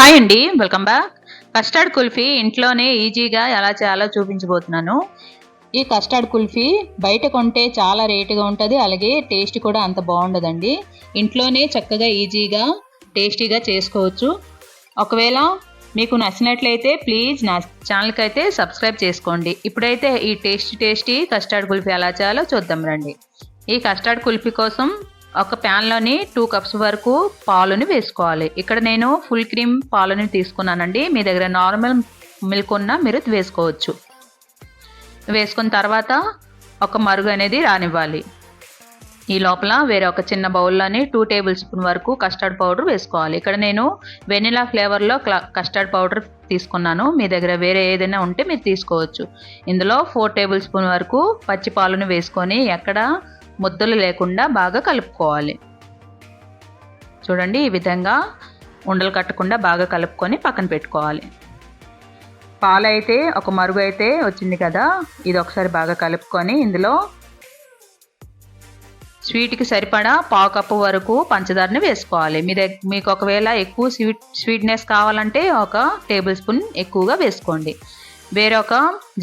Hi అండి welcome back. Custard kulfi ఇంట్లోనే ఈజీగా ఎలా చేయాలో చూపించబోతున్నాను. ఈ కస్టర్డ్ కుల్ఫీ బయట కొంటే చాలా రేటుగా ఉంటుంది అలాగే టేస్ట్ కూడా అంత బాగుండదండి. ఇంట్లోనే చక్కగా ఈజీగా టేస్టీగా చేసుకోవచ్చు. ఒకవేళ మీకు నచ్చినట్లయితే ప్లీజ్ నా ఛానల్కి అయితే సబ్స్క్రైబ్ చేసుకోండి. ఇప్పుడైతే ఈ టేస్టీ టేస్టీ కస్టర్డ్ కుల్ఫీ ఎలా చేయాలో చూద్దాం రండి. ఈ కస్టర్డ్ కుల్ఫీ కోసం ఒక ప్యాన్లోని టూ కప్స్ వరకు పాలుని వేసుకోవాలి. ఇక్కడ నేను ఫుల్ క్రీమ్ పాలుని తీసుకున్నానండి. మీ దగ్గర నార్మల్ మిల్క్ ఉన్నా మీరు వేసుకోవచ్చు. వేసుకున్న తర్వాత ఒక మరుగు అనేది రానివ్వాలి. ఈ లోపల వేరే ఒక చిన్న బౌల్లోని టూ టేబుల్ స్పూన్ వరకు కస్టర్డ్ పౌడర్ వేసుకోవాలి. ఇక్కడ నేను వెనిలా ఫ్లేవర్లో కస్టర్డ్ పౌడర్ తీసుకున్నాను. మీ దగ్గర వేరే ఏదైనా ఉంటే మీరు తీసుకోవచ్చు. ఇందులో ఫోర్ టేబుల్ స్పూన్ వరకు పచ్చి పాలను వేసుకొని ఎక్కడ ముద్దలు లేకుండా బాగా కలుపుకోవాలి. చూడండి ఈ విధంగా ఉండలు కట్టకుండా బాగా కలుపుకొని పక్కన పెట్టుకోవాలి. పాలు అయితే ఒక మరుగు అయితే వచ్చింది కదా ఇది ఒకసారి బాగా కలుపుకొని ఇందులో స్వీట్కి సరిపడా పావు కప్పు వరకు పంచదారని వేసుకోవాలి. మీ దగ్గర మీకు ఒకవేళ ఎక్కువ స్వీట్ స్వీట్నెస్ కావాలంటే ఒక టేబుల్ స్పూన్ ఎక్కువగా వేసుకోండి. వేరొక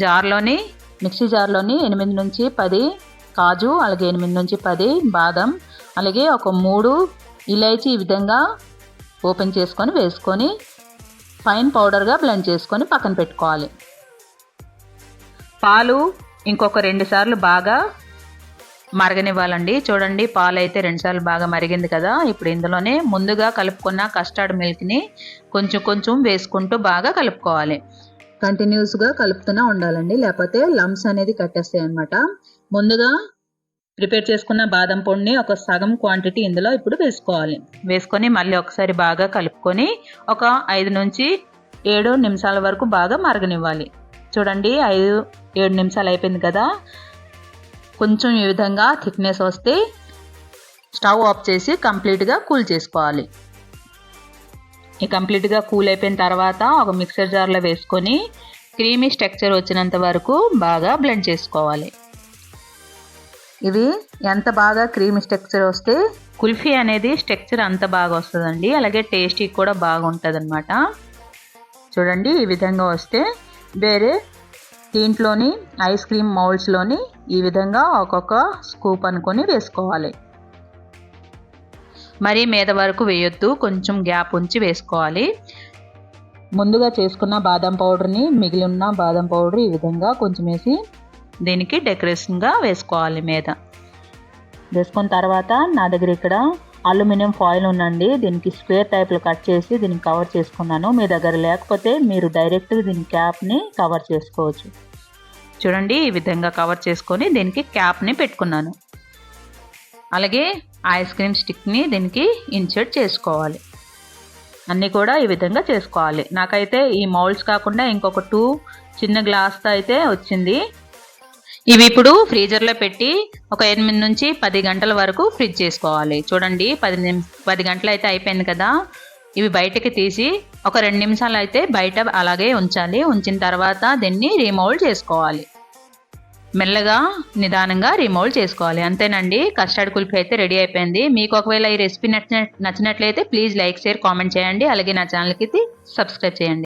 జార్లోని మిక్సీ జార్లోని ఎనిమిది నుంచి పది కాజు అలాగే ఎనిమిది నుంచి పది బాదం అలాగే ఒక మూడు ఇలైచి ఈ విధంగా ఓపెన్ చేసుకొని వేసుకొని ఫైన్ పౌడర్గా బ్లెండ్ చేసుకొని పక్కన పెట్టుకోవాలి. పాలు ఇంకొక రెండు సార్లు బాగా మరగనివ్వాలండి. చూడండి పాలు అయితే రెండుసార్లు బాగా మరిగింది కదా. ఇప్పుడు ఇందులోనే ముందుగా కలుపుకున్న కస్టర్డ్ మిల్క్ని కొంచెం కొంచెం వేసుకుంటూ బాగా కలుపుకోవాలి. కంటిన్యూస్గా కలుపుతూనే ఉండాలండి. లేకపోతే లమ్స్ అనేది కట్టేస్తాయి అనమాట ముందుగా ప్రిపేర్ చేసుకున్న బాదం పొడిని ఒక సగం క్వాంటిటీ ఇందులో ఇప్పుడు వేసుకోవాలి. వేసుకొని మళ్ళీ ఒకసారి బాగా కలుపుకొని ఒక ఐదు నుంచి ఏడు నిమిషాల వరకు బాగా మరగనివ్వాలి. చూడండి ఐదు ఏడు నిమిషాలు అయిపోయింది కదా. కొంచెం ఈ విధంగా థిక్నెస్ వస్తే స్టవ్ ఆఫ్ చేసి కంప్లీట్గా కూల్ చేసుకోవాలి. ఈ కంప్లీట్గా కూల్ అయిపోయిన తర్వాత ఒక మిక్సర్ జార్లో వేసుకొని క్రీమీ స్ట్రక్చర్ వచ్చినంత వరకు బాగా బ్లెండ్ చేసుకోవాలి. ఇవి ఎంత బాగా క్రీమీ స్ట్రక్చర్ వస్తే కుల్ఫీ అనేది స్ట్రక్చర్ అంత బాగా వస్తుందండి. అలాగే టేస్టీ కూడా బాగుంటుంది అనమాట చూడండి ఈ విధంగా వస్తే వేరే దీంట్లోని ఐస్ క్రీమ్ మౌల్డ్స్లోని ఈ విధంగా ఒక్కొక్క స్కూప్ అనుకొని వేసుకోవాలి. మరీ మీద వరకు వేయొద్దు కొంచెం గ్యాప్ ఉంచి వేసుకోవాలి. ముందుగా చేసుకున్న బాదం పౌడర్ని మిగిలి ఉన్న బాదం పౌడర్ ఈ విధంగా కొంచెం వేసి దీనికి డెకరేషన్గా వేసుకోవాలి మీద. వేసుకున్న తర్వాత నా దగ్గర ఇక్కడ అల్యూమినియం ఫాయిల్ ఉందండి. దీనికి స్క్వేర్ టైప్లో కట్ చేసి దీన్ని కవర్ చేసుకున్నాను. మీ దగ్గర లేకపోతే మీరు డైరెక్ట్గా దీని క్యాప్ని కవర్ చేసుకోవచ్చు. చూడండి ఈ విధంగా కవర్ చేసుకొని దీనికి క్యాప్ని పెట్టుకున్నాను. అలాగే ఐస్ క్రీమ్ స్టిక్ని దీనికి ఇన్సర్ట్ చేసుకోవాలి. అన్నీ కూడా ఈ విధంగా చేసుకోవాలి. నాకైతే ఈ మౌల్డ్స్ కాకుండా ఇంకొక టూ చిన్న గ్లాస్తో అయితే వచ్చింది. ఇవి ఇప్పుడు ఫ్రీజర్లో పెట్టి ఒక ఎనిమిది నుంచి పది గంటల వరకు ఫ్రిడ్జ్ చేసుకోవాలి. చూడండి పది నిమి పది గంటలు అయితే అయిపోయింది కదా. ఇవి బయటకి తీసి ఒక రెండు నిమిషాలు అయితే బయట అలాగే ఉంచాలి. ఉంచిన తర్వాత దీన్ని రీమౌల్డ్ చేసుకోవాలి. మెల్లగా నిదానంగా రిమోల్డ్ చేసుకోవాలి. అంతేనండి కస్టర్డ్ కుల్ఫీ అయితే రెడీ అయిపోయింది. మీకు ఒకవేళ ఈ రెసిపీ నచ్చిన నచ్చినట్లయితే ప్లీజ్ లైక్ షేర్ కామెంట్ చేయండి. అలాగే నా ఛానల్కి సబ్స్క్రైబ్ చేయండి.